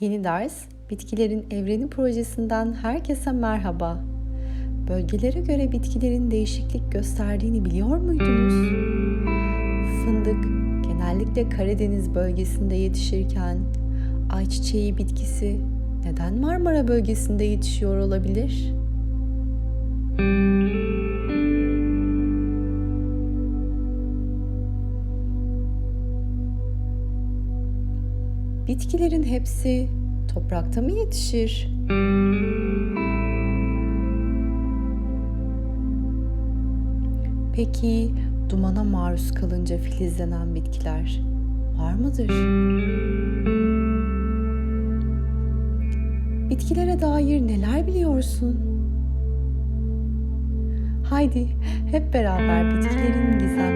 Yeni ders Bitkilerin Evreni projesinden herkese merhaba. Bölgelere göre bitkilerin değişiklik gösterdiğini biliyor muydunuz? Fındık genellikle Karadeniz bölgesinde yetişirken ayçiçeği bitkisi neden Marmara bölgesinde yetişiyor olabilir? Bitkilerin hepsi toprakta mı yetişir? Peki dumana maruz kalınca filizlenen bitkiler var mıdır? Bitkilere dair neler biliyorsun? Haydi hep beraber bitkilerin gizemli